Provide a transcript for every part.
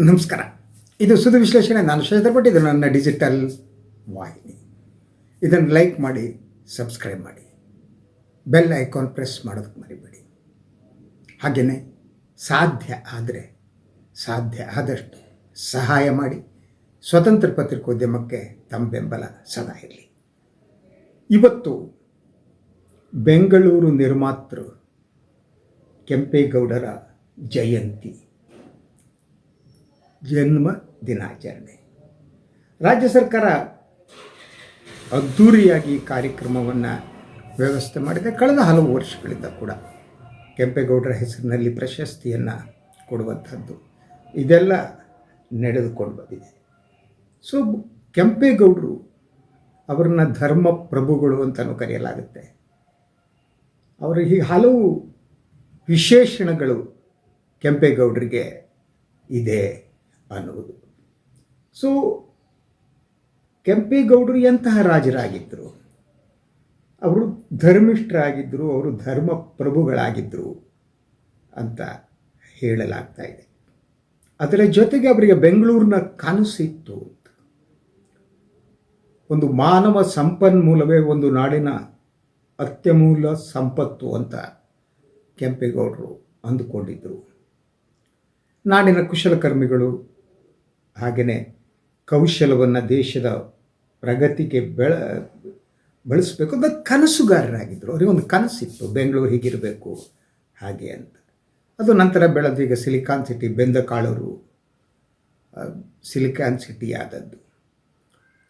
ನಮಸ್ಕಾರ. ಇದು ಸುದ್ದಿ ವಿಶ್ಲೇಷಣೆ. ನಾನು ಶೇಖರ್ ಭಟ್. ಇದು ನನ್ನ ಡಿಜಿಟಲ್ ವಾಹಿನಿ. ಇದನ್ನು ಲೈಕ್ ಮಾಡಿ ಸಬ್ಸ್ಕ್ರೈಬ್ ಮಾಡಿ. ಬೆಲ್ ಐಕಾನ್ ಪ್ರೆಸ್ ಮಾಡೋದಕ್ಕೆ ಮರಿಬೇಡಿ. ಹಾಗೆಯೇ ಸಾಧ್ಯ ಆದರೆ, ಸಾಧ್ಯ ಆದಷ್ಟು ಸಹಾಯ ಮಾಡಿ. ಸ್ವತಂತ್ರ ಪತ್ರಿಕೋದ್ಯಮಕ್ಕೆ ತಮ್ಮ ಬೆಂಬಲ ಸದಾ ಇರಲಿ. ಇವತ್ತು ಬೆಂಗಳೂರು ನಿರ್ಮಾತೃ ಕೆಂಪೇಗೌಡರ ಜಯಂತಿ. ಜನ್ಮ ದಿನಾಚರಣೆ. ರಾಜ್ಯ ಸರ್ಕಾರ ಅದ್ಧೂರಿಯಾಗಿ ಈ ಕಾರ್ಯಕ್ರಮವನ್ನು ವ್ಯವಸ್ಥೆ ಮಾಡಿದೆ. ಕಳೆದ ಹಲವು ವರ್ಷಗಳಿಂದ ಕೂಡ ಕೆಂಪೇಗೌಡರ ಹೆಸರಿನಲ್ಲಿ ಪ್ರಶಸ್ತಿಯನ್ನು ಕೊಡುವಂಥದ್ದು ಇದೆಲ್ಲ ನಡೆದುಕೊಂಡು ಬಂದಿದೆ. ಸೊ ಕೆಂಪೇಗೌಡರು ಅವರನ್ನ ಧರ್ಮ ಪ್ರಭುಗಳು ಅಂತಲೂ ಕರೆಯಲಾಗುತ್ತೆ. ಅವರಿಗೆ ಹಲವು ವಿಶೇಷಣಗಳು ಕೆಂಪೇಗೌಡರಿಗೆ ಇದೆ. ಅನ್ನುವುದು. ಸೊ ಕೆಂಪೇಗೌಡರು ಎಂತಹ ರಾಜರಾಗಿದ್ದರು ಅವರು ಧರ್ಮಿಷ್ಠರಾಗಿದ್ದರು ಅವರು ಧರ್ಮ ಪ್ರಭುಗಳಾಗಿದ್ದರು ಅಂತ ಹೇಳಲಾಗ್ತಾ ಇದೆ. ಅದರ ಜೊತೆಗೆ ಅವರಿಗೆ ಬೆಂಗಳೂರಿನ ಕನಸಿತ್ತು ಒಂದು ಮಾನವ ಸಂಪನ್ಮೂಲವೇ ಒಂದು ನಾಡಿನ ಅತ್ಯಮೂಲ ಸಂಪತ್ತು ಅಂತ ಕೆಂಪೇಗೌಡರು ಅಂದುಕೊಂಡಿದ್ದರು ನಾಡಿನ ಕುಶಲಕರ್ಮಿಗಳು ಹಾಗೆಯೇ ಕೌಶಲವನ್ನು ದೇಶದ ಪ್ರಗತಿಗೆ ಬೆಳ, ಬಳಸಬೇಕು. ಅಂತ ಕನಸುಗಾರರಾಗಿದ್ದರು ಅವರಿಗೆ ಒಂದು ಕನಸಿತ್ತು. ಬೆಂಗಳೂರು ಹೀಗಿರಬೇಕು. ಹಾಗೆ ಅಂತ. ಅದು ನಂತರ ಬೆಳೆದು ಈಗ silicon city, Bendakaluru silicon city ಆದದ್ದು.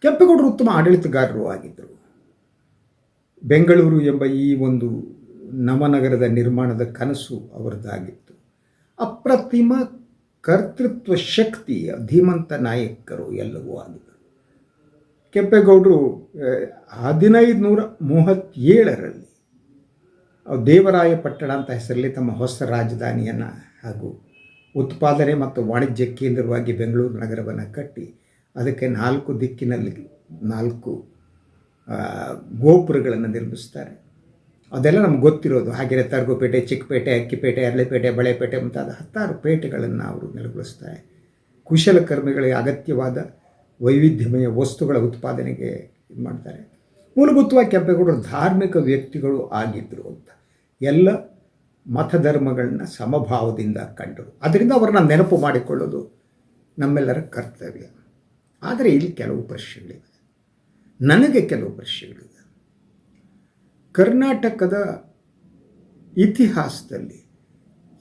ಕೆಂಪೇಗೌಡರು ಉತ್ತಮ ಆಡಳಿತಗಾರರು ಆಗಿದ್ದರು ಬೆಂಗಳೂರು ಎಂಬ ಈ ಒಂದು ನವನಗರದ ನಿರ್ಮಾಣದ ಕನಸು ಅವರದ್ದಾಗಿತ್ತು ಅಪ್ರತಿಮ ಕರ್ತೃತ್ವ ಶಕ್ತಿ ಧೀಮಂತ ನಾಯಕರು ಎಲ್ಲವೂ ಆಗಿದ್ದರು ಕೆಂಪೇಗೌಡರು ಹದಿನೈದು ನೂರ ಮೂವತ್ತೇಳರಲ್ಲಿ ದೇವರಾಯಪಟ್ಟಣ ಅಂತ ಹೆಸರಲ್ಲಿ ತಮ್ಮ ಹೊಸ ರಾಜಧಾನಿಯನ್ನು ಹಾಗೂ ಉತ್ಪಾದನೆ ಮತ್ತು ವಾಣಿಜ್ಯ ಕೇಂದ್ರವಾಗಿ ಬೆಂಗಳೂರು ನಗರವನ್ನು ಕಟ್ಟಿ ಅದಕ್ಕೆ ನಾಲ್ಕು ದಿಕ್ಕಿನಲ್ಲಿ ನಾಲ್ಕು ಗೋಪುರಗಳನ್ನು ನಿರ್ಮಿಸ್ತಾರೆ. ಅದೆಲ್ಲ ನಮ್ಗೆ ಗೊತ್ತಿರೋದು. ಹಾಗೆಯೇ ತರ್ಗುಪೇಟೆ, ಚಿಕ್ಕಪೇಟೆ, ಅಕ್ಕಿಪೇಟೆ, ಅರಳೆಪೇಟೆ, ಬಳೆಪೇಟೆ ಮುಂತಾದ ಹತ್ತಾರು ಪೇಟೆಗಳನ್ನು ಅವರು ನೆಲೆಗೊಳಿಸ್ತಾರೆ. ಕುಶಲಕರ್ಮಿಗಳಿಗೆ ಅಗತ್ಯವಾದ ವೈವಿಧ್ಯಮಯ ವಸ್ತುಗಳ ಉತ್ಪಾದನೆಗೆ ಇದು ಮಾಡ್ತಾರೆ. ಮೂಲಭೂತವಾಗಿ ಕೆಂಪೇಗೌಡರು ಧಾರ್ಮಿಕ ವ್ಯಕ್ತಿಗಳು ಆಗಿದ್ದರು ಅಂತ. ಎಲ್ಲ ಮತಧರ್ಮಗಳನ್ನ ಸಮಭಾವದಿಂದ ಕಂಡರು. ಅದರಿಂದ ಅವರನ್ನ ನೆನಪು ಮಾಡಿಕೊಳ್ಳೋದು ನಮ್ಮೆಲ್ಲರ ಕರ್ತವ್ಯ. ಆದರೆ ಇಲ್ಲಿ ಕೆಲವು ಪ್ರಶ್ನೆಗಳಿವೆ. ನನಗೆ ಕೆಲವು ಪ್ರಶ್ನೆಗಳಿವೆ. ಕರ್ನಾಟಕದ ಇತಿಹಾಸದಲ್ಲಿ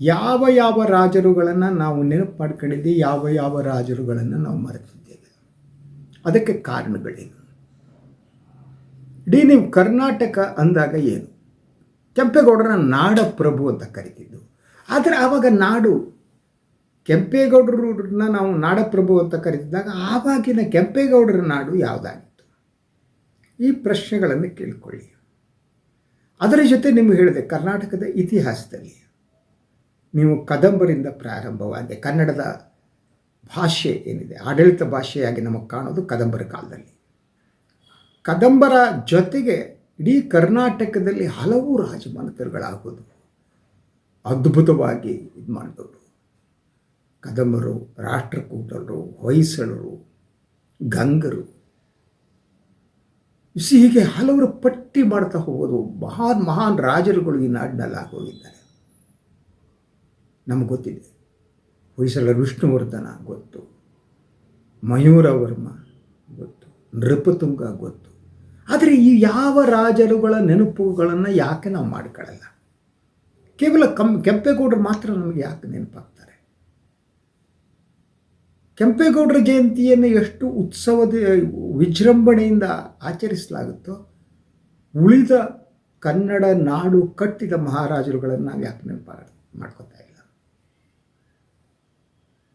ಯಾವ ಯಾವ ರಾಜರುಗಳನ್ನು ನಾವು ನೆನಪು ಮಾಡ್ಕೊಂಡಿದ್ದೆ ಯಾವ ಯಾವ ರಾಜರುಗಳನ್ನು ನಾವು ಮರೆತಿದ್ದೇವೆ? ಅದಕ್ಕೆ ಕಾರಣಗಳೇನು? ಇಡೀ ನೀವು ಕರ್ನಾಟಕ ಅಂದಾಗ ಏನು? ಕೆಂಪೇಗೌಡರ ನಾಡ ಪ್ರಭು ಅಂತ ಕರಿತಿದ್ದು. ಆದರೆ ಆವಾಗ ನಾಡು ಕೆಂಪೇಗೌಡರನ್ನ ನಾವು ನಾಡಪ್ರಭು ಅಂತ ಕರೀತಿದ್ದಾಗ ಆವಾಗಿನ ಕೆಂಪೇಗೌಡರ ನಾಡು ಯಾವುದಾಗಿತ್ತು? ಈ ಪ್ರಶ್ನೆಗಳನ್ನು ಕೇಳಿಕೊಳ್ಳಿ. ಅದರ ಜೊತೆ ನಿಮಗೆ ಹೇಳಿದೆ, ಕರ್ನಾಟಕದ ಇತಿಹಾಸದಲ್ಲಿ ನೀವು ಕದಂಬರಿಂದ ಪ್ರಾರಂಭವಾಗಿದೆ ಕನ್ನಡದ ಭಾಷೆ ಏನಿದೆ, ಆಡಳಿತ ಭಾಷೆಯಾಗಿ ನಮಗೆ ಕಾಣೋದು ಕದಂಬರ ಕಾಲದಲ್ಲಿ. ಕದಂಬರ ಜೊತೆಗೆ ಇಡೀ ಕರ್ನಾಟಕದಲ್ಲಿ ಹಲವು ರಾಜಮನೆತರುಗಳಾಗೋದು ಅದ್ಭುತವಾಗಿ ಇದು ಮಾಡಿದವರು. ಕದಂಬರು, ರಾಷ್ಟ್ರಕೂಟರು, ಹೊಯ್ಸಳರು, ಗಂಗರು ಹೀಗೆ ಹಲವರು ಪಟ್ಟಿ ಮಾಡ್ತಾ ಹೋಗೋದು ಮಹಾನ್ ಮಹಾನ್ ರಾಜರುಗಳು ಈ ನಾಡಿನಲ್ಲಿ ಆಗೋಗಿದ್ದಾರೆ. ನಮಗೆ ಗೊತ್ತಿದೆ. ಹೊಯ್ಸಲ ವಿಷ್ಣುವರ್ಧನ ಗೊತ್ತು. ಮಯೂರವರ್ಮ ಗೊತ್ತು. ನೃಪತುಂಗ ಗೊತ್ತು. ಆದರೆ ಈ ಯಾವ ರಾಜರುಗಳ ನೆನಪುಗಳನ್ನು ಯಾಕೆ ನಾವು ಮಾಡ್ಕೊಳ್ಳಲ್ಲ? ಕೇವಲ ಕಂ, ಕೆಂಪೇಗೌಡರು ಮಾತ್ರ ನಮಗೆ ಯಾಕೆ ನೆನಪಾಗ್ತಾರೆ ಕೆಂಪೇಗೌಡರ ಜಯಂತಿಯನ್ನು ಎಷ್ಟು ಉತ್ಸವದ ವಿಜೃಂಭಣೆಯಿಂದ ಆಚರಿಸಲಾಗುತ್ತೋ, ಉಳಿದ ಕನ್ನಡ ನಾಡು ಕಟ್ಟಿದ ಮಹಾರಾಜರುಗಳನ್ನು ನಾವು ಯಾಕೆ ನೆನಪ ಮಾಡ್ಕೋತಾ ಇಲ್ಲ.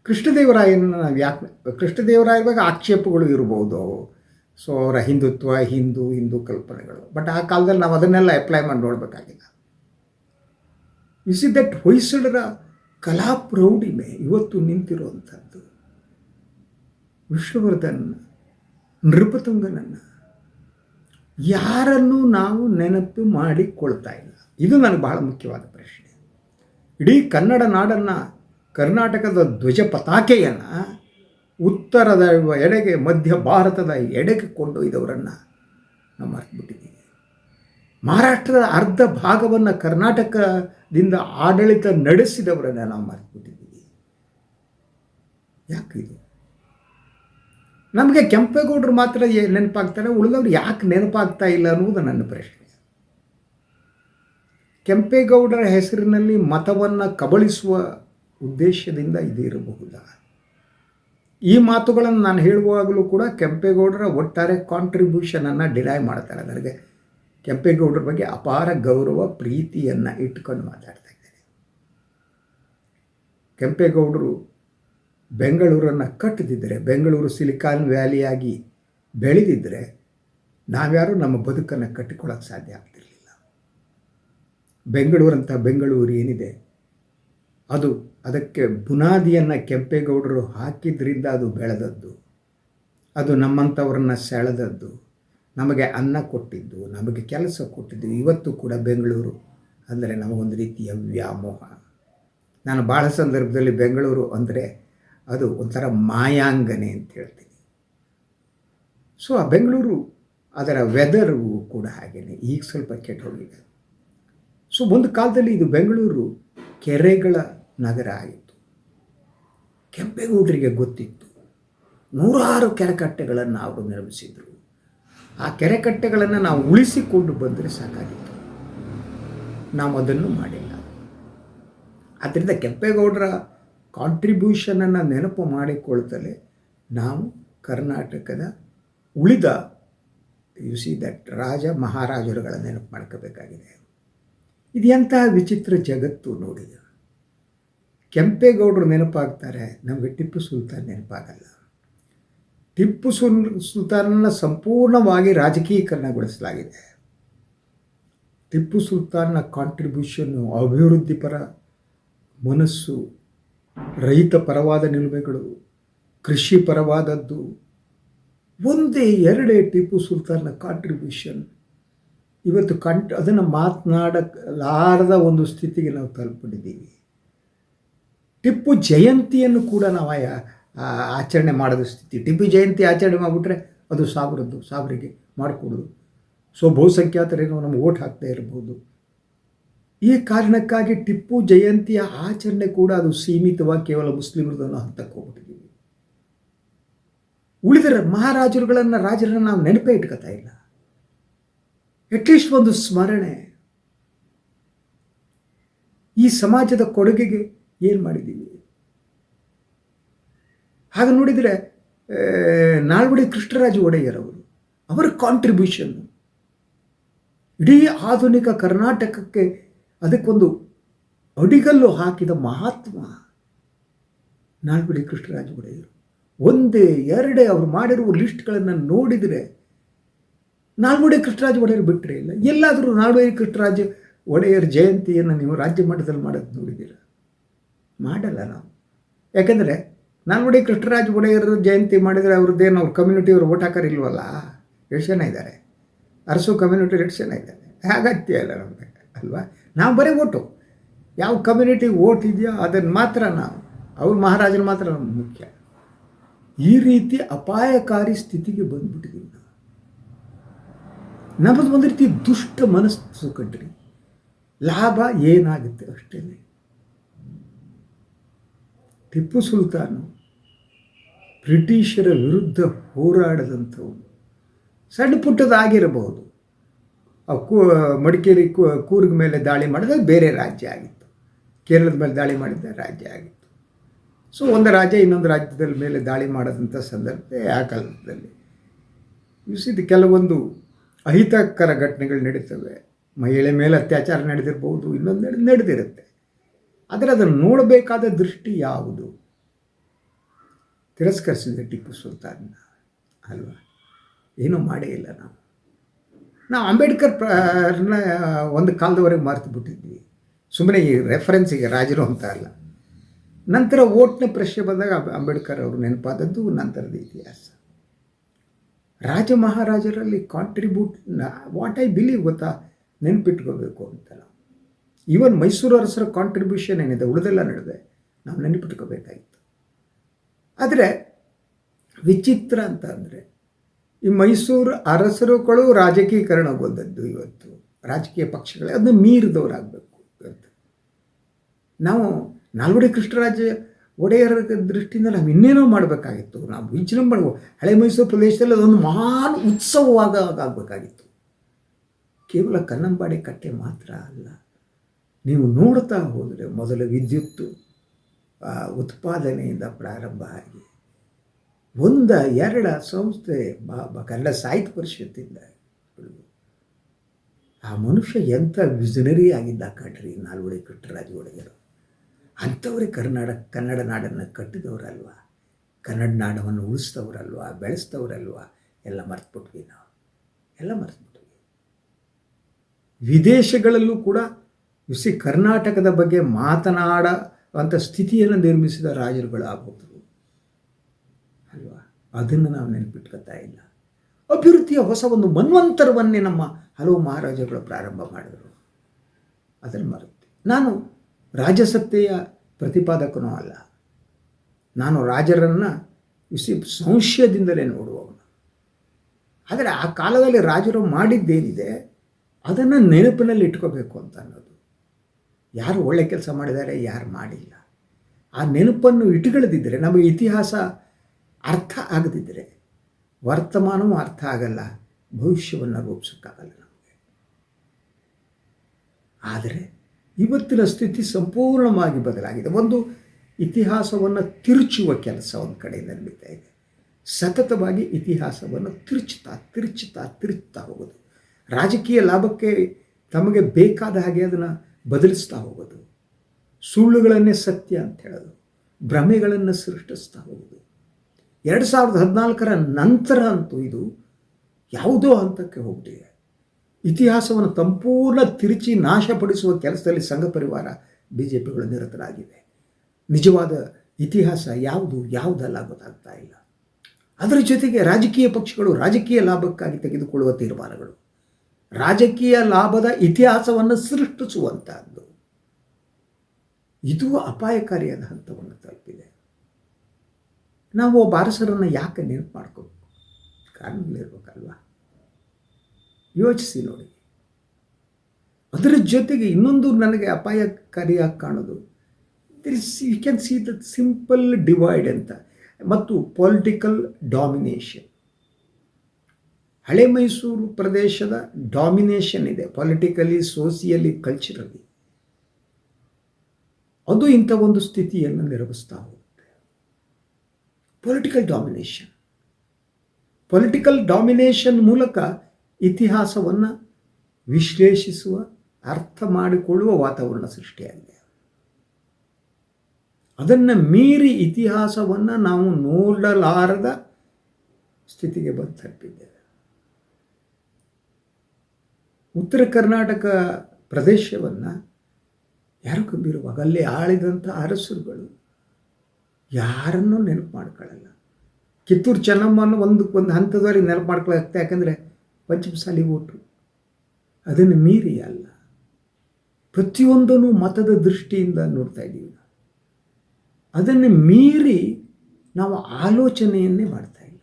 ಕೃಷ್ಣದೇವರಾಯನ ನಾವು ಯಾಕೆ ಕೃಷ್ಣದೇವರಾಯ ಬಗ್ಗೆ ಆಕ್ಷೇಪಗಳು ಇರ್ಬೋದು. ಸೊ, ಅವರ ಹಿಂದುತ್ವ, ಹಿಂದೂ ಹಿಂದೂ ಕಲ್ಪನೆಗಳು. ಬಟ್ ಆ ಕಾಲದಲ್ಲಿ ನಾವು ಅದನ್ನೆಲ್ಲ ಅಪ್ಲೈ ಮಾಡಿ ನೋಡಬೇಕಾಗಿಲ್ಲ. ಇಸ್ ಸಿ ದಟ್ ಹೊಯ್ಸಳರ ಕಲಾ ಪ್ರೌಢಿಮೆ ಇವತ್ತು ನಿಂತಿರುವಂಥದ್ದು. ವಿಷ್ಣುವರ್ಧನ್ ನೃಪತುಂಗನನ್ನು ಯಾರನ್ನು ನಾವು ನೆನಪು ಮಾಡಿಕೊಳ್ತಾ ಇಲ್ಲ. ಇದು ನನಗೆ ಬಹಳ ಮುಖ್ಯವಾದ ಪ್ರಶ್ನೆ. ಇಡೀ ಕನ್ನಡ ನಾಡನ್ನು, ಕರ್ನಾಟಕದ ಧ್ವಜ ಪತಾಕೆಯನ್ನು ಉತ್ತರದ ಎಡೆಗೆ, ಮಧ್ಯ ಭಾರತದ ಎಡೆಗೆ ಕೊಂಡೊಯ್ದವರನ್ನು ನಾವು ಮರೆತುಬಿಟ್ಟಿದ್ದೀವಿ. ಮಹಾರಾಷ್ಟ್ರದ ಅರ್ಧ ಭಾಗವನ್ನು ಕರ್ನಾಟಕದಿಂದ ಆಡಳಿತ ನಡೆಸಿದವರನ್ನು ನಾವು ಮರೆತುಬಿಟ್ಟಿದ್ದೀವಿ. ಯಾಕಿದು ನಮಗೆ ಕೆಂಪೇಗೌಡರು ಮಾತ್ರ ನೆನಪಾಗ್ತಾರೆ, ಉಳಿದವ್ರು ಯಾಕೆ ನೆನಪಾಗ್ತಾ ಇಲ್ಲ ಅನ್ನುವುದು ನನ್ನ ಪ್ರಶ್ನೆ. ಕೆಂಪೇಗೌಡರ ಹೆಸರಿನಲ್ಲಿ ಮತವನ್ನು ಕಬಳಿಸುವ ಉದ್ದೇಶದಿಂದ ಇದಿರಬಹುದಾ? ಈ ಮಾತುಗಳನ್ನು ನಾನು ಹೇಳುವಾಗಲೂ ಕೂಡ ಕೆಂಪೇಗೌಡರ ಒಟ್ಟಾರೆ ಕಾಂಟ್ರಿಬ್ಯೂಷನನ್ನು ಡಿನೈ ಮಾಡ್ತಾರೆ. ನನಗೆ ಕೆಂಪೇಗೌಡರ ಬಗ್ಗೆ ಅಪಾರ ಗೌರವ, ಪ್ರೀತಿಯನ್ನು ಇಟ್ಕೊಂಡು ಮಾತಾಡ್ತಾ ಇದ್ದಾರೆ. ಕೆಂಪೇಗೌಡರು ಬೆಂಗಳೂರನ್ನು ಕಟ್ಟದಿದ್ದರೆ, ಬೆಂಗಳೂರು ಸಿಲಿಕಾನ್ ವ್ಯಾಲಿಯಾಗಿ ಬೆಳೆದಿದ್ದರೆ ನಾವ್ಯಾರೂ ನಮ್ಮ ಬದುಕನ್ನು ಕಟ್ಟಿಕೊಳ್ಳೋಕ್ಕೆ ಸಾಧ್ಯ ಆಗ್ತಿರಲಿಲ್ಲ. ಬೆಂಗಳೂರಂಥ ಬೆಂಗಳೂರು ಏನಿದೆ, ಅದು ಅದಕ್ಕೆ ಬುನಾದಿಯನ್ನು ಕೆಂಪೇಗೌಡರು ಹಾಕಿದ್ರಿಂದ ಅದು ಬೆಳೆದದ್ದು. ಅದು ನಮ್ಮಂಥವ್ರನ್ನ ಸೆಳೆದದ್ದು. ನಮಗೆ ಅನ್ನ ಕೊಟ್ಟಿದ್ದು, ನಮಗೆ ಕೆಲಸ ಕೊಟ್ಟಿದ್ದು. ಇವತ್ತು ಕೂಡ ಬೆಂಗಳೂರು ಅಂದರೆ ನಮಗೊಂದು ರೀತಿಯ ವ್ಯಾಮೋಹ. ನಾನು ಭಾಳ ಸಂದರ್ಭದಲ್ಲಿ ಬೆಂಗಳೂರು ಅಂದರೆ ಅದು ಒಂಥರ ಮಾಯಾಂಗನೆ ಅಂತ ಹೇಳ್ತೀನಿ. ಸೊ ಆ ಬೆಂಗಳೂರು ಅದರ ವೆದರು ಕೂಡ ಹಾಗೆಯೇ ಈಗ ಸ್ವಲ್ಪ ಕೆಟ್ಟು ಹೋಗಿದೆ ಸೊ ಒಂದು ಕಾಲದಲ್ಲಿ ಇದು ಬೆಂಗಳೂರು ಕೆರೆಗಳ ನಗರ ಆಗಿತ್ತು. ಕೆಂಪೇಗೌಡರಿಗೆ ಗೊತ್ತಿತ್ತು. ನೂರಾರು ಕೆರೆಕಟ್ಟೆಗಳನ್ನು ಅವರು ನಿರ್ಮಿಸಿದರು. ಆ ಕೆರೆಕಟ್ಟೆಗಳನ್ನು ನಾವು ಉಳಿಸಿಕೊಂಡು ಬಂದರೆ ಸಾಕಾಗಿತ್ತು. ನಾವು ಅದನ್ನು ಮಾಡಿಲ್ಲ. ಆದ್ದರಿಂದ ಕೆಂಪೇಗೌಡರ ಕಾಂಟ್ರಿಬ್ಯೂಷನನ್ನು ನೆನಪು ಮಾಡಿಕೊಳ್ತಲೇ ನಾವು ಕರ್ನಾಟಕದ ಉಳಿದ ಯು ಸಿ ದಟ್ ರಾಜ ಮಹಾರಾಜರುಗಳ ನೆನಪು ಮಾಡ್ಕೋಬೇಕಾಗಿದೆ. ಇದು ಎಂತಹ ವಿಚಿತ್ರ ಜಗತ್ತು ನೋಡಿ ಕೆಂಪೇಗೌಡರು ನೆನಪಾಗ್ತಾರೆ, ನಮಗೆ ಟಿಪ್ಪು ಸುಲ್ತಾನ್ ನೆನಪಾಗಲ್ಲ. ಟಿಪ್ಪು ಸುಲ್, ಸುಲ್ತಾನನ್ನು ಸಂಪೂರ್ಣವಾಗಿ ರಾಜಕೀಕರಣಗೊಳಿಸಲಾಗಿದೆ ಟಿಪ್ಪು ಸುಲ್ತಾನ್ನ ಕಾಂಟ್ರಿಬ್ಯೂಷನ್ನು ಅಭಿವೃದ್ಧಿಪರ ಮನಸ್ಸು ರೈತ ಪರವಾದ ನಿಲುಮೆಗಳು ಕೃಷಿ ಪರವಾದದ್ದು, ಒಂದೇ ಎರಡೇ ಟಿಪ್ಪು ಸುಲ್ತಾನ್ನ ಕಾಂಟ್ರಿಬ್ಯೂಷನ್ ಇವತ್ತು ಕಂಟ್ ಅದನ್ನು ಮಾತನಾಡಲಾರದ ಒಂದು ಸ್ಥಿತಿಗೆ ನಾವು ತಲುಪಿದ್ದೀವಿ ಟಿಪ್ಪು ಜಯಂತಿಯನ್ನು ಕೂಡ ನಾವು ಆಚರಣೆ ಮಾಡದ ಸ್ಥಿತಿ. ಟಿಪ್ಪು ಜಯಂತಿ ಆಚರಣೆ ಮಾಡಿಬಿಟ್ರೆ ಅದು ಸಾವಿರದ್ದು ಸಾವಿರಿಗೆ ಮಾಡಿಕೊಡೋದು ಸೊ ಬಹುಸಂಖ್ಯಾತರೇನೋ ನಮ್ಗೆ ಓಟ್ ಹಾಕ್ತಾ ಇರ್ಬೋದು. ಈ ಕಾರಣಕ್ಕಾಗಿ ಟಿಪ್ಪು ಜಯಂತಿಯ ಆಚರಣೆ ಕೂಡ ಅದು ಸೀಮಿತವಾಗಿ ಕೇವಲ ಮುಸ್ಲಿಮರದನ್ನು ಹಂತಕ್ಕೆ ಹೋಗ್ಬಿಟ್ಟಿದ್ದೀವಿ ಉಳಿದರ ಮಹಾರಾಜರುಗಳನ್ನು ರಾಜರನ್ನು ನಾವು ನೆನಪೇ ಇಟ್ಕೋತಾ ಇಲ್ಲ. ಅಟ್ಲೀಸ್ಟ್ ಒಂದು ಸ್ಮರಣೆ. ಈ ಸಮಾಜದ ಕೊಡುಗೆಗೆ ಏನು ಮಾಡಿದ್ದೀವಿ? ಹಾಗೆ ನೋಡಿದರೆ ನಾಲ್ವಡಿ ಕೃಷ್ಣರಾಜ ಒಡೆಯರ್ ಅವರು ಅವರ ಕಾಂಟ್ರಿಬ್ಯೂಷನ್ ಇಡೀ ಆಧುನಿಕ ಕರ್ನಾಟಕಕ್ಕೆ ಅದಕ್ಕೊಂದು ಅಡಿಗಲ್ಲು ಹಾಕಿದ ಮಹಾತ್ಮ ನಾಲ್ಬಿಡಿ ಕೃಷ್ಣರಾಜ ಒಡೆಯರು ಒಂದೇ, ಎರಡೇ ಅವರು ಮಾಡಿರುವ ಲಿಸ್ಟ್ಗಳನ್ನು ನೋಡಿದರೆ ನಾಲ್ವಡಿ ಕೃಷ್ಣರಾಜ ಒಡೆಯರು ಬಿಟ್ಟರೆ ಇಲ್ಲ. ಎಲ್ಲಾದರೂ ನಾಲ್ವಡಿ ಕೃಷ್ಣರಾಜ ಒಡೆಯರ್ ಜಯಂತಿಯನ್ನು ನೀವು ರಾಜ್ಯ ಮಟ್ಟದಲ್ಲಿ ಮಾಡೋದು ನೋಡಿದ್ದೀರ? ಮಾಡಲ್ಲ ನಾವು. ಯಾಕೆಂದರೆ ನಾಲ್ವಡಿ ಕೃಷ್ಣರಾಜ ಒಡೆಯರ್ ಜಯಂತಿ ಮಾಡಿದರೆ ಅವ್ರದ್ದೇನು ಅವ್ರ ಕಮ್ಯುನಿಟಿಯವರು ಓಟ್ ಹಾಕೋರಿಲ್ವಲ್ಲ ಎಷ್ಟು ಜನ ಇದ್ದಾರೆ? ಅರಸು ಕಮ್ಯುನಿಟಿ ಎಷ್ಟು ಜನ ಇದ್ದಾರೆ? ಅಗತ್ಯ ಇಲ್ಲ ನಮಗೆ, ಅಲ್ವಾ? ನಾವು ಬರೀ ಓಟು. ಯಾವ ಕಮ್ಯುನಿಟಿ ಓಟ್ ಇದೆಯೋ ಅದನ್ನು ಮಾತ್ರ ನಾವು. ಅವ್ರ ಮಹಾರಾಜನ ಮಾತ್ರ ನಮ್ಗೆ ಮುಖ್ಯ. ಈ ರೀತಿ ಅಪಾಯಕಾರಿ ಸ್ಥಿತಿಗೆ ಬಂದ್ಬಿಟ್ಟಿದ್ದೀವಿ ನಾವು. ನಮ್ಮದು ಒಂದು ರೀತಿ ದುಷ್ಟ ಮನಸ್ಸು ಕಣ್ರಿ. ಲಾಭ ಏನಾಗುತ್ತೆ ಅಷ್ಟೇ. ಟಿಪ್ಪು ಸುಲ್ತಾನು ಬ್ರಿಟಿಷರ ವಿರುದ್ಧ ಹೋರಾಡದಂಥವು ಸಣ್ಣ ಪುಟ್ಟದಾಗಿರಬಹುದು. ಕೂ ಮಡಿಕೇರಿ ಕೂರ್ಗ್ ಮೇಲೆ ದಾಳಿ ಮಾಡಿದ್ರೆ ಬೇರೆ ರಾಜ್ಯ ಆಗಿತ್ತು. ಕೇರಳದ ಮೇಲೆ ದಾಳಿ ಮಾಡಿದ್ದ ರಾಜ್ಯ ಆಗಿತ್ತು. ಸೊ, ಒಂದು ರಾಜ್ಯ ಇನ್ನೊಂದು ರಾಜ್ಯದ ಮೇಲೆ ದಾಳಿ ಮಾಡಿದಂಥ ಸಂದರ್ಭ ಆ ಕಾಲದಲ್ಲಿ. ಇದು ಕೆಲವೊಂದು ಅಹಿತಕರ ಘಟನೆಗಳು ನಡೀತವೆ. ಮಹಿಳೆ ಮೇಲೆ ಅತ್ಯಾಚಾರ ನಡೆದಿರ್ಬೋದು, ಇನ್ನೊಂದು ನಡೆ, ನಡೆದಿರುತ್ತೆ. ಆದರೆ ಅದನ್ನು ನೋಡಬೇಕಾದ ದೃಷ್ಟಿ ಯಾವುದು? ತಿರಸ್ಕರಿಸಿದೆ ಟಿಪ್ಪು ಸುಲ್ತಾನ್ನ ಅಲ್ವಾ? ಏನೂ ಮಾಡೇ ಇಲ್ಲ ನಾವು. ನಾವು ಅಂಬೇಡ್ಕರ್ ಪ್ರನ ಒಂದು ಕಾಲದವರೆಗೆ ಮರೆತು ಬಿಟ್ಟಿದ್ವಿ ಸುಮ್ಮನೆ ಈ ರೆಫರೆನ್ಸಿಗೆ ರಾಜರು ಅಂತ ಅಲ್ಲ. ನಂತರ ಓಟ್ನ ಪ್ರಶ್ನೆ ಬಂದಾಗ ಅಂಬೇಡ್ಕರ್ ಅವರು ನೆನಪಾದದ್ದು ನಂತರದ ಇತಿಹಾಸ. ರಾಜ ಮಹಾರಾಜರಲ್ಲಿ ಕಾಂಟ್ರಿಬ್ಯೂಟ್ ವಾಟ್ ಐ ಬಿಲೀವ್ ಗೊತ್ತಾ? ನೆನಪಿಟ್ಕೋಬೇಕು ಅಂತ ಈವನ್ ಮೈಸೂರು ಅರಸರ ಕಾಂಟ್ರಿಬ್ಯೂಷನ್ ಏನಿದೆ, ಉಳಿದೆಲ್ಲ ನಡೆದೆ, ನಾವು ನೆನಪಿಟ್ಕೋಬೇಕಾಗಿತ್ತು ಆದರೆ ವಿಚಿತ್ರ ಅಂತ ಅಂದರೆ ಈ ಮೈಸೂರು ಅರಸರುಗಳು ರಾಜಕೀಕರಣಗೊಂಡದ್ದು ಇವತ್ತು. ರಾಜಕೀಯ ಪಕ್ಷಗಳೇ ಅದನ್ನು ಮೀರಿದವರಾಗಬೇಕು ಇವತ್ತು ನಾವು ನಾಲ್ವಡಿ ಕೃಷ್ಣರಾಜ ಒಡೆಯರ ದೃಷ್ಟಿಯಿಂದ ನಾವು ಇನ್ನೇನೋ ಮಾಡಬೇಕಾಗಿತ್ತು. ನಾವು ವಿಜೃಂಭಣೆ ಹಳೆ ಮೈಸೂರು ಪ್ರದೇಶದಲ್ಲಿ ಅದೊಂದು ಮಹಾನ್ ಉತ್ಸವವಾಗ ಆಗಬೇಕಾಗಿತ್ತು ಕೇವಲ ಕನ್ನಂಬಾಡಿ ಕಟ್ಟೆ ಮಾತ್ರ ಅಲ್ಲ. ನೀವು ನೋಡ್ತಾ ಹೋದರೆ ಮೊದಲು ವಿದ್ಯುತ್ತು ಉತ್ಪಾದನೆಯಿಂದ ಪ್ರಾರಂಭ ಆಗಿ ಒಂದ ಎರಡ ಸಂಸ್ಥೆ ಕನ್ನಡ ಸಾಹಿತ್ಯ ಪರಿಷತ್ತಿಂದ ಆ ಮನುಷ್ಯ ಎಂಥ ವಿಜನರಿ ಆಗಿದ್ದ ಕಟ್ರಿ ನಾಲ್ವಡಿ ಕೃಷ್ಣರಾಜ ಒಡೆಯರು ಅಂಥವ್ರಿಗೆ ಕರ್ನಾಟಕ ಕನ್ನಡ ನಾಡನ್ನು ಕಟ್ಟಿದವರಲ್ವಾ? ಕನ್ನಡ ನಾಡವನ್ನು ಉಳಿಸ್ದವರಲ್ವಾ ಬೆಳೆಸ್ದವರಲ್ವಾ ಎಲ್ಲ ಮರ್ತುಬಿಟ್ವಿ ನಾವು. ಎಲ್ಲ ಮರ್ತುಬಿಟ್ವಿ. ವಿದೇಶಗಳಲ್ಲೂ ಕೂಡ ಸಿ ಕರ್ನಾಟಕದ ಬಗ್ಗೆ ಮಾತನಾಡ ಮಾತನಾಡುವಂಥ ಸ್ಥಿತಿಯನ್ನು ನಿರ್ಮಿಸಿದ ರಾಜರುಗಳು ಅದನ್ನು ನಾವು ನೆನಪಿಟ್ಕೊತಾ ಇಲ್ಲ. ಅಭಿವೃದ್ಧಿಯ ಹೊಸ ಒಂದು ಮನ್ವಂತರವನ್ನೇ ನಮ್ಮ ಹಲವು ಮಹಾರಾಜಗಳು ಪ್ರಾರಂಭ ಮಾಡಿದರು. ಅದನ್ನು ಮರುತ್ತೆ ನಾನು ರಾಜಸತ್ತೆಯ ಪ್ರತಿಪಾದಕನೂ ಅಲ್ಲ. ನಾನು ರಾಜರನ್ನು ವಿಸಿ ಸಂಶಯದಿಂದಲೇ ನೋಡುವವನು. ಆದರೆ ಆ ಕಾಲದಲ್ಲಿ ರಾಜರು ಮಾಡಿದ್ದೇನಿದೆ, ಅದನ್ನು ನೆನಪಿನಲ್ಲಿ ಇಟ್ಕೋಬೇಕು ಅಂತ ಅನ್ನೋದು. ಯಾರು ಒಳ್ಳೆ ಕೆಲಸ ಮಾಡಿದ್ದಾರೆ, ಯಾರು ಮಾಡಿಲ್ಲ. ಆ ನೆನಪನ್ನು ಇಟ್ಕೊಳ್ಳದಿದ್ದರೆ ನಮಗೆ ಇತಿಹಾಸ ಅರ್ಥ ಆಗದಿದ್ದರೆ ವರ್ತಮಾನವೂ ಅರ್ಥ ಆಗಲ್ಲ, ಭವಿಷ್ಯವನ್ನು ರೂಪಿಸೋಕ್ಕಾಗಲ್ಲ ನಮಗೆ. ಆದರೆ ಇವತ್ತಿನ ಸ್ಥಿತಿ ಸಂಪೂರ್ಣವಾಗಿ ಬದಲಾಗಿದೆ. ಒಂದು ಇತಿಹಾಸವನ್ನು ತಿರುಚುವ ಕೆಲಸ ಒಂದು ಕಡೆ ನಡೀತಾ ಇದೆ. ಸತತವಾಗಿ ಇತಿಹಾಸವನ್ನು ತಿರುಚುತ್ತಾ ತಿರುಚುತ್ತಾ ತಿರುಚುತ್ತಾ ಹೋಗೋದು. ರಾಜಕೀಯ ಲಾಭಕ್ಕೆ ತಮಗೆ ಬೇಕಾದ ಹಾಗೆ ಅದನ್ನು ಬದಲಿಸ್ತಾ ಹೋಗೋದು. ಸುಳ್ಳುಗಳನ್ನೇ ಸತ್ಯ ಅಂತ ಹೇಳೋದು. ಭ್ರಮೆಗಳನ್ನು ಸೃಷ್ಟಿಸ್ತಾ ಹೋಗೋದು. ಎರಡು ಸಾವಿರದ ಹದಿನಾಲ್ಕರ ನಂತರ ಅಂತೂ ಇದು ಯಾವುದೋ ಹಂತಕ್ಕೆ ಹೋಗ್ತಿದೆ ಇತಿಹಾಸವನ್ನು ಸಂಪೂರ್ಣ ತಿರುಚಿ ನಾಶಪಡಿಸುವ ಕೆಲಸದಲ್ಲಿ ಸಂಘ ಪರಿವಾರ ಬಿ ಜೆ ಪಿಗಳು ನಿರತರಾಗಿವೆ. ನಿಜವಾದ ಇತಿಹಾಸ ಯಾವುದು, ಯಾವುದಲ್ಲ ಗೊತ್ತಾಗ್ತಾ ಇಲ್ಲ. ಅದರ ಜೊತೆಗೆ ರಾಜಕೀಯ ಪಕ್ಷಗಳು ರಾಜಕೀಯ ಲಾಭಕ್ಕಾಗಿ ತೆಗೆದುಕೊಳ್ಳುವ ತೀರ್ಮಾನಗಳು. ರಾಜಕೀಯ ಲಾಭದ ಇತಿಹಾಸವನ್ನು ಸೃಷ್ಟಿಸುವಂತಹದ್ದು. ಇದು ಅಪಾಯಕಾರಿಯಾದ ಹಂತವನ್ನು ತಲುಪಿದೆ. ನಾವು ಒಬ್ಬ ಅರಸರನ್ನು ಯಾಕೆ ನೆನಪು ಮಾಡ್ಕೋಬೇಕು? ಕಾರಣಗಳಿರ್ಬೇಕಲ್ವ ಯೋಚಿಸಿ ನೋಡಿ. ಅದರ ಜೊತೆಗೆ ಇನ್ನೊಂದು ನನಗೆ ಅಪಾಯಕಾರಿಯಾಗಿ ಕಾಣೋದು there is you can see the simple divide ಅಂತ, ಮತ್ತು ಪೊಲಿಟಿಕಲ್ ಡಾಮಿನೇಷನ್ ಹಳೆ ಮೈಸೂರು ಪ್ರದೇಶದ ಡಾಮಿನೇಷನ್ ಇದೆ ಪೊಲಿಟಿಕಲಿ ಸೋಸಿಯಲಿ ಕಲ್ಚರಲಿ ಅದು ಇಂಥ ಒಂದು ಸ್ಥಿತಿಯನ್ನು ನಿರ್ವಹಿಸ್ತಾ ಹೋಗುತ್ತೆ. ಪೊಲಿಟಿಕಲ್ ಡಾಮಿನೇಷನ್ ಪೊಲಿಟಿಕಲ್ ಡಾಮಿನೇಷನ್ ಮೂಲಕ ಇತಿಹಾಸವನ್ನು ವಿಶ್ಲೇಷಿಸುವ, ಅರ್ಥ ಮಾಡಿಕೊಳ್ಳುವ ವಾತಾವರಣ ಸೃಷ್ಟಿಯಾಗಿದೆ. ಅದನ್ನು ಮೀರಿ ಇತಿಹಾಸವನ್ನು ನಾವು ನೋಡಲಾರದ ಸ್ಥಿತಿಗೆ ಬಂದು ತಲುಪಿದ್ದೇವೆ. ಉತ್ತರ ಕರ್ನಾಟಕ ಪ್ರದೇಶವನ್ನು ಯಾರು ಕಂಬೀರುವಾಗ ಅಲ್ಲಿ ಆಳಿದಂಥ ಅರಸರುಗಳು ಯಾರನ್ನೂ ನೆನಪು ಮಾಡ್ಕೊಳ್ಳಲ್ಲ. ಕಿತ್ತೂರು ಚೆನ್ನಮ್ಮನ ಒಂದು ಒಂದು ಹಂತದವರೆಗೆ ನೆನಪು ಮಾಡ್ಕೊಳ್ಳುತ್ತೆ ಯಾಕಂದರೆ ಪಂಚಮಸಾಲಿ ಓಟು. ಅದನ್ನು ಮೀರಿ ಅಲ್ಲ. ಪ್ರತಿಯೊಂದನ್ನು ಮತದ ದೃಷ್ಟಿಯಿಂದ ನೋಡ್ತಾ ಇದ್ದೀವಿ ನಾವು. ಅದನ್ನು ಮೀರಿ ನಾವು ಆಲೋಚನೆಯನ್ನೇ ಮಾಡ್ತಾ ಇಲ್ಲ.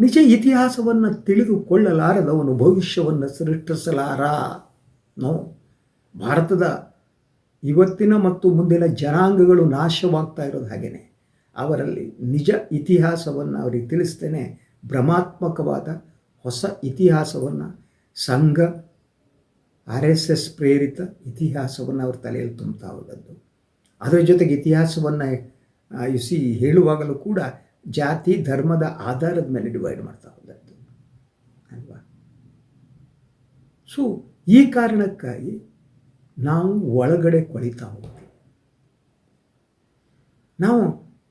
ನಿಜ ಇತಿಹಾಸವನ್ನು ತಿಳಿದುಕೊಳ್ಳಲಾರದವನು ಭವಿಷ್ಯವನ್ನು ಸೃಷ್ಟಿಸಲಾರ. ನೋ ಭಾರತದ ಇವತ್ತಿನ ಮತ್ತು ಮುಂದಿನ ಜನಾಂಗಗಳು ನಾಶವಾಗ್ತಾ ಇರೋದು ಹಾಗೇ ಅವರಲ್ಲಿ ನಿಜ ಇತಿಹಾಸವನ್ನು ಅವರಿಗೆ ತಿಳಿಸ್ತೇನೆ. ಭ್ರಮಾತ್ಮಕವಾದ ಹೊಸ ಇತಿಹಾಸವನ್ನು, ಸಂಘ, ಆರ್ ಎಸ್ ಎಸ್ ಪ್ರೇರಿತ ಇತಿಹಾಸವನ್ನು ಅವ್ರ ತಲೆಯಲ್ಲಿ ತುಂಬ್ತಾ ಹೋದದ್ದು. ಅದರ ಜೊತೆಗೆ ಇತಿಹಾಸವನ್ನು ಸಿ ಹೇಳುವಾಗಲೂ ಕೂಡ ಜಾತಿ, ಧರ್ಮದ ಆಧಾರದ ಮೇಲೆ ಡಿವೈಡ್ ಮಾಡ್ತಾ ಹೋದದ್ದು. ಅಲ್ವಾ? ಸೊ ಈ ಕಾರಣಕ್ಕಾಗಿ ನಾವು ಒಳಗಡೆ ಕೊಳಿತಾ ಹೋಗ್ತೀವಿ. ನಾವು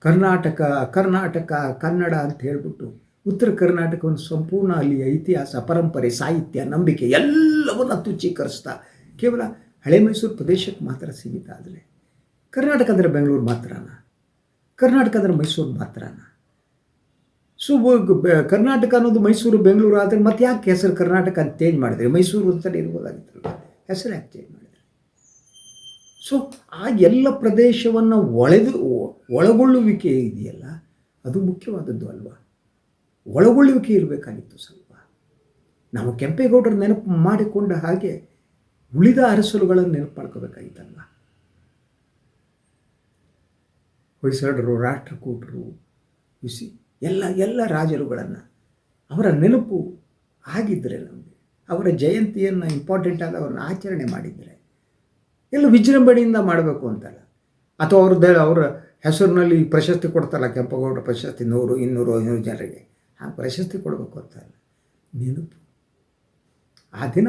ಕರ್ನಾಟಕ ಕರ್ನಾಟಕ, ಕನ್ನಡ ಅಂತ ಹೇಳ್ಬಿಟ್ಟು ಉತ್ತರ ಕರ್ನಾಟಕವನ್ನು ಸಂಪೂರ್ಣ ಅಲ್ಲಿಯ ಇತಿಹಾಸ, ಪರಂಪರೆ, ಸಾಹಿತ್ಯ, ನಂಬಿಕೆ ಎಲ್ಲವನ್ನು ತುಚ್ಚೀಕರಿಸ್ತಾ ಕೇವಲ ಹಳೆ ಮೈಸೂರು ಪ್ರದೇಶಕ್ಕೆ ಮಾತ್ರ ಸೀಮಿತ ಆದರೆ ಕರ್ನಾಟಕ ಅಂದರೆ ಬೆಂಗಳೂರು ಮಾತ್ರನ? ಕರ್ನಾಟಕ ಅಂದರೆ ಮೈಸೂರು ಮಾತ್ರನ? ಸೊ ಕರ್ನಾಟಕ ಅನ್ನೋದು ಮೈಸೂರು, ಬೆಂಗಳೂರು ಆದರೆ ಮತ್ತೆ ಯಾಕೆ ಹೆಸರು ಕರ್ನಾಟಕ ಅಂತ ಚೇಂಜ್ ಮಾಡಿದ್ರೆ? ಮೈಸೂರು ಅಂತಲೇ ಇರ್ಬೋದಾಗಿತ್ತಲ್ಲ ಹೆಸರು ಯಾಕೆ ಚೇಂಜ್ ಸೊ ಆ ಎಲ್ಲ ಪ್ರದೇಶವನ್ನು ಒಳೆದು, ಒಳಗೊಳ್ಳುವಿಕೆ ಇದೆಯಲ್ಲ, ಅದು ಮುಖ್ಯವಾದದ್ದು ಅಲ್ವಾ? ಒಳಗೊಳ್ಳುವಿಕೆ ಇರಬೇಕಾಗಿತ್ತು ಸ್ವಲ್ಪ. ನಾವು ಕೆಂಪೇಗೌಡರು ನೆನಪು ಮಾಡಿಕೊಂಡ ಹಾಗೆ ಉಳಿದ ಅರಸರುಗಳನ್ನು ನೆನಪು ಮಾಡ್ಕೋಬೇಕಾಗಿತ್ತಲ್ವ ಹೊಯ್ಸಳರು, ರಾಷ್ಟ್ರಕೂಟರು ಬಿಸಿ ಎಲ್ಲ ಎಲ್ಲ ರಾಜರುಗಳನ್ನು ಅವರ ನೆನಪು ಆಗಿದ್ದರೆ ನಮಗೆ, ಅವರ ಜಯಂತಿಯನ್ನು ಇಂಪಾರ್ಟೆಂಟ್ ಆದ ಅವ್ರನ್ನ ಆಚರಣೆ ಮಾಡಿದರೆ ಎಲ್ಲ ವಿಜೃಂಭಣೆಯಿಂದ ಮಾಡಬೇಕು ಅಂತಲ್ಲ. ಅಥವಾ ಅವ್ರದ್ದು ಅವರ ಹೆಸರಿನಲ್ಲಿ ಪ್ರಶಸ್ತಿ ಕೊಡ್ತಾರಲ್ಲ ಕೆಂಪಗೌಡ ಪ್ರಶಸ್ತಿ, ನೂರು, ಇನ್ನೂರು, ಐನೂರು ಜನರಿಗೆ. ಆ ಪ್ರಶಸ್ತಿ ಕೊಡಬೇಕು ಅಂತಲ್ಲ. ನೆನಪು. ಆ ದಿನ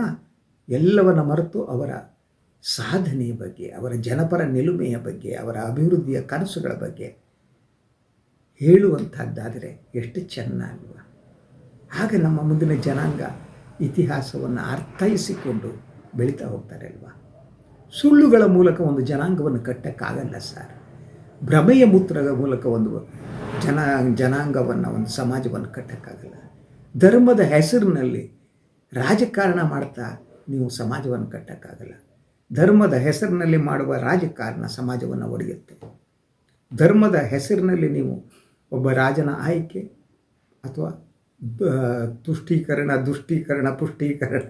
ಎಲ್ಲವನ್ನ ಮರೆತು ಅವರ ಸಾಧನೆಯ ಬಗ್ಗೆ, ಅವರ ಜನಪರ ನಿಲುಮೆಯ ಬಗ್ಗೆ, ಅವರ ಅಭಿವೃದ್ಧಿಯ ಕನಸುಗಳ ಬಗ್ಗೆ ಹೇಳುವಂಥದ್ದಾದರೆ ಎಷ್ಟು ಚೆನ್ನಾಗುವ ಆಗ ನಮ್ಮ ಮುಂದಿನ ಜನಾಂಗ ಇತಿಹಾಸವನ್ನು ಅರ್ಥೈಸಿಕೊಂಡು ಬೆಳೀತಾ ಹೋಗ್ತಾರೆ ಅಲ್ವಾ ಸುಳ್ಳುಗಳ ಮೂಲಕ ಒಂದು ಜನಾಂಗವನ್ನು ಕಟ್ಟಕ್ಕಾಗಲ್ಲ ಸರ್. ಭ್ರಮೆಯ ಮೂತ್ರದ ಮೂಲಕ ಒಂದು ಜನ, ಜನಾಂಗವನ್ನು, ಒಂದು ಸಮಾಜವನ್ನು ಕಟ್ಟಕ್ಕಾಗಲ್ಲ. ಧರ್ಮದ ಹೆಸರಿನಲ್ಲಿ ರಾಜಕಾರಣ ಮಾಡ್ತಾ ನೀವು ಸಮಾಜವನ್ನು ಕಟ್ಟಕ್ಕಾಗಲ್ಲ. ಧರ್ಮದ ಹೆಸರಿನಲ್ಲಿ ಮಾಡುವ ರಾಜಕಾರಣ ಸಮಾಜವನ್ನು ಒಡೆಯುತ್ತೆ. ಧರ್ಮದ ಹೆಸರಿನಲ್ಲಿ ನೀವು ಒಬ್ಬ ರಾಜನ ಆಯ್ಕೆ ಅಥವಾ ತುಷ್ಟೀಕರಣ, ದುಷ್ಟೀಕರಣ, ಪುಷ್ಟೀಕರಣ,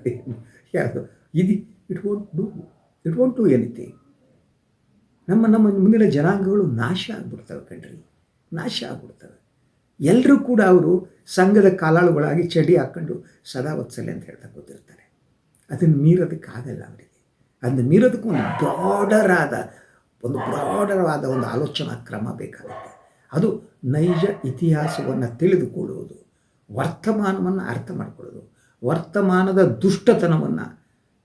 ಯಾವುದು? ಇದು it do it want to anything ನಮ್ಮ ನಮ್ಮ ಮುಂದಿನ ಜನಾಂಗಗಳು ನಾಶ ಆಗ್ಬಿಡ್ತವೆ ಕಣ್ರಿ. ನಾಶ ಆಗ್ಬಿಡ್ತವೆ. ಎಲ್ಲರೂ ಕೂಡ ಅವರು ಸಂಘದ ಕಾಲಾಳುಗಳಾಗಿ ಚಡಿ ಹಾಕ್ಕೊಂಡು ಸದಾ ವತ್ಸಲ್ಯ ಅಂತ ಹೇಳ್ತಾ ಕೂತಿರ್ತಾರೆ. ಅದನ್ನು ಮೀರೋದಕ್ಕಾಗಲ್ಲ ಅವರಿಗೆ. ಅದನ್ನು ಮೀರೋದಕ್ಕೂ ಒಂದು ಆದ ಒಂದು ಬ್ರಾಡರಾದ ಒಂದು ಆಲೋಚನಾ ಕ್ರಮ ಬೇಕಾಗುತ್ತೆ. ಅದು ನೈಜ ಇತಿಹಾಸವನ್ನು ತಿಳಿದುಕೊಳ್ಳುವುದು, ವರ್ತಮಾನವನ್ನು ಅರ್ಥ ಮಾಡಿಕೊಳ್ಳೋದು ವರ್ತಮಾನದ ದುಷ್ಟತನವನ್ನು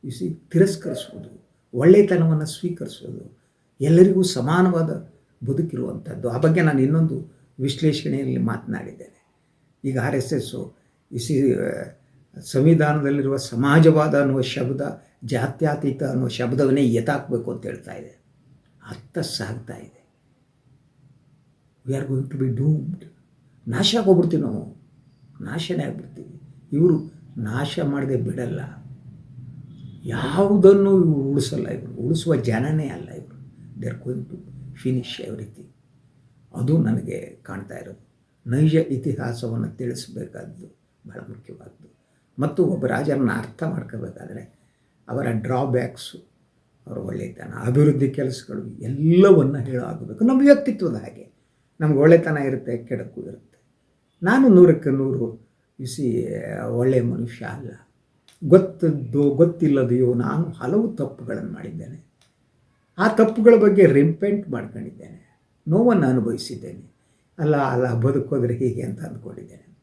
ಇಸಿ ತಿರಸ್ಕರಿಸುವುದು. ಒಳ್ಳೆತನವನ್ನು ಸ್ವೀಕರಿಸೋದು ಎಲ್ಲರಿಗೂ ಸಮಾನವಾದ ಬದುಕಿರುವಂಥದ್ದು. ಆ ಬಗ್ಗೆ ನಾನು ಇನ್ನೊಂದು ವಿಶ್ಲೇಷಣೆಯಲ್ಲಿ ಮಾತನಾಡಿದ್ದೇನೆ. ಈಗ ಆರ್ ಎಸ್ ಎಸ್ಸು ಇಸಿ ಸಂವಿಧಾನದಲ್ಲಿರುವ ಸಮಾಜವಾದ ಅನ್ನುವ ಶಬ್ದ, ಜಾತ್ಯಾತೀತ ಅನ್ನುವ ಶಬ್ದವನ್ನೇ ಎತ್ತಾಕಬೇಕು ಅಂತ ಹೇಳ್ತಾ ಇದೆ. ಅರ್ಥ ಸಾಗ್ತಾ ಇದೆ. We are going to be doomed ನಾಶ ಆಗೋಗ್ಬಿಡ್ತೀವಿ ನಾವು. ನಾಶನೇ ಆಗ್ಬಿಡ್ತೀವಿ. ಇವರು ನಾಶ ಮಾಡದೆ ಬಿಡಲ್ಲ. ಯಾವುದನ್ನು ಉಳಿಸಲ್ಲ ಇವರು. ಉಳಿಸುವ ಜನನೇ ಅಲ್ಲ ಇವರು. They are going to finish everything ಅದು ನನಗೆ ಕಾಣ್ತಾ ಇರೋದು. ನೈಜ ಇತಿಹಾಸವನ್ನು ತಿಳಿಸಬೇಕಾದ್ದು ಬಹಳ ಮುಖ್ಯವಾದ್ದು. ಮತ್ತು ಒಬ್ಬ ರಾಜರನ್ನು ಅರ್ಥ ಮಾಡ್ಕೋಬೇಕಾದ್ರೆ ಅವರ ಡ್ರಾಬ್ಯಾಕ್ಸು ಅವರ ಒಳ್ಳೆಯತನ ಅಭಿವೃದ್ಧಿ ಕೆಲಸಗಳು ಎಲ್ಲವನ್ನು ಹೇಳೋ ಆಗಬೇಕು ನಮ್ಮ ವ್ಯಕ್ತಿತ್ವದ ಹಾಗೆ. ನಮ್ಗೆ ಒಳ್ಳೆತನ ಇರುತ್ತೆ, ಕೆಡಕು ಇರುತ್ತೆ. ನಾನು ನೂರಕ್ಕೆ ನೂರು. ಬಿಸಿ ಒಳ್ಳೆಯ ಮನುಷ್ಯ ಅಲ್ಲ. ಗೊತ್ತದ್ದು ಗೊತ್ತಿಲ್ಲದೆಯೋ ನಾನು ಹಲವು ತಪ್ಪುಗಳನ್ನು ಮಾಡಿದ್ದೇನೆ. ಆ ತಪ್ಪುಗಳ ಬಗ್ಗೆ ರಿಪೆಂಟ್ ಮಾಡ್ಕೊಂಡಿದ್ದೇನೆ. ನೋವನ್ನು ಅನುಭವಿಸಿದ್ದೇನೆ. ಅಲ್ಲ ಅಲ್ಲ, ಬದುಕೋದ್ರೆ ಹೀಗೆ ಅಂತ ಅಂದ್ಕೊಂಡಿದ್ದೇನೆ.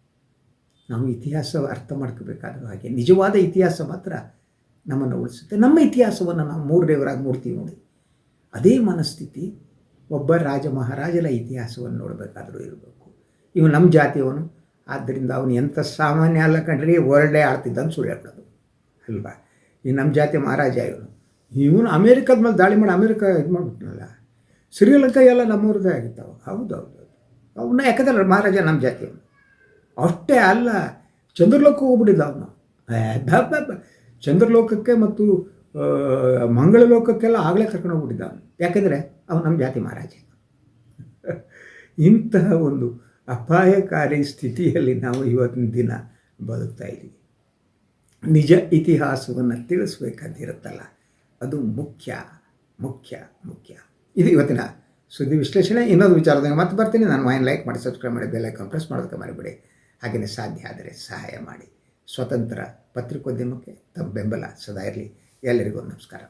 ನಾವು ಇತಿಹಾಸ ಅರ್ಥ ಮಾಡ್ಕೋಬೇಕಾದ್ರೂ ಹಾಗೆ, ನಿಜವಾದ ಇತಿಹಾಸ ಮಾತ್ರ ನಮ್ಮನ್ನು ಉಳಿಸುತ್ತೆ. ನಮ್ಮ ಇತಿಹಾಸವನ್ನು ನಾವು ಮೂರು ದೇವರಾಗಿ ನೋಡ್ತೀವಿ ನೋಡಿ. ಅದೇ ಮನಸ್ಥಿತಿ, ಒಬ್ಬ ರಾಜ ಮಹಾರಾಜರ ಇತಿಹಾಸವನ್ನು ನೋಡಬೇಕಾದರೂ ಇರಬೇಕು. ಇವು ನಮ್ಮ ಜಾತಿಯವನು, ಆದ್ದರಿಂದ ಅವನು ಎಂಥ ಸಾಮಾನ್ಯ ಅಲ್ಲ ಕಂಡ್ರಿ ವರ್ಲ್ಡೇ ಆಡ್ತಿದ್ದಂತ ಸುಳ್ಳು ಅಲ್ವಾ? ಈ ನಮ್ಮ ಜಾತಿ ಮಹಾರಾಜ ಇವನು. ಇವನು ಅಮೇರಿಕದ ಮೇಲೆ ದಾಳಿ ಮಾಡಿ ಅಮೇರಿಕ ಇದು ಮಾಡಿಬಿಟ್ನಲ್ಲ? ಶ್ರೀಲಂಕಾ ಎಲ್ಲ ನಮ್ಮವ್ರದ್ದೇ ಆಗಿತ್ತವ. ಹೌದು ಹೌದು ಅವನ್ನ ಯಾಕಂದ್ರೆ ಮಹಾರಾಜ ನಮ್ಮ ಜಾತಿಯವನು ಅಷ್ಟೇ ಅಲ್ಲ ಚಂದ್ರಲೋಕ ಹೋಗ್ಬಿಟ್ಟಿದ್ದ ಅವನು. ಚಂದ್ರಲೋಕಕ್ಕೆ ಮತ್ತು ಮಂಗಳ ಲೋಕಕ್ಕೆಲ್ಲ ಆಗಲೇ ಕರ್ಕೊಂಡು ಹೋಗ್ಬಿಟ್ಟಿದ್ದ ಅವನು. ಯಾಕೆಂದರೆ ಅವನು ನಮ್ಮ ಜಾತಿ ಮಹಾರಾಜ. ಇಂತಹ ಒಂದು ಅಪಾಯಕಾರಿ ಸ್ಥಿತಿಯಲ್ಲಿ ನಾವು ಇವತ್ತಿನ ದಿನ ಬದುಕ್ತಾ ಇದ್ದೀವಿ. ನಿಜ ಇತಿಹಾಸವನ್ನು ತಿಳಿಸ್ಬೇಕಂತಿರುತ್ತಲ್ಲ, ಅದು ಮುಖ್ಯ ಮುಖ್ಯ ಮುಖ್ಯ. ಇದು ಇವತ್ತಿನ ಸುದ್ದಿ ವಿಶ್ಲೇಷಣೆ. ಇನ್ನೊಂದು ವಿಚಾರದಾಗ ಮತ್ತೆ ಬರ್ತೀನಿ. ನಾನು ಮೈನ್ ಲೈಕ್ ಮಾಡಿ ಸಬ್ಸ್ಕ್ರೈಬ್ ಮಾಡಿ ಬೆಲ್ ಐಕಾನ್ ಪ್ರೆಸ್ ಮಾಡೋದಕ್ಕೆ ಮರಿಬೇಡಿ. ಹಾಗೆಯೇ ಸಾಧ್ಯ ಆದರೆ ಸಹಾಯ ಮಾಡಿ. ಸ್ವತಂತ್ರ ಪತ್ರಿಕೋದ್ಯಮಕ್ಕೆ ತಮ್ಮ ಬೆಂಬಲ ಸದಾ ಇರಲಿ. ಎಲ್ಲರಿಗೂ ನಮಸ್ಕಾರ.